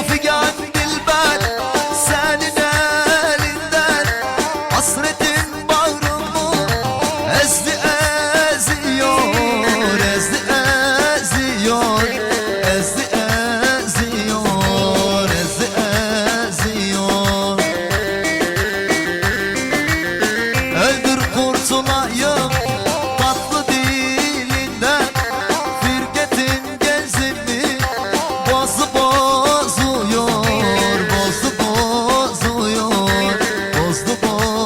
O figan dilber senin elinden Hasretin bağrımı ezdi eziyor Ezdi eziyor Ezdi eziyor Ezdi eziyor. Öldür kurtulayım. want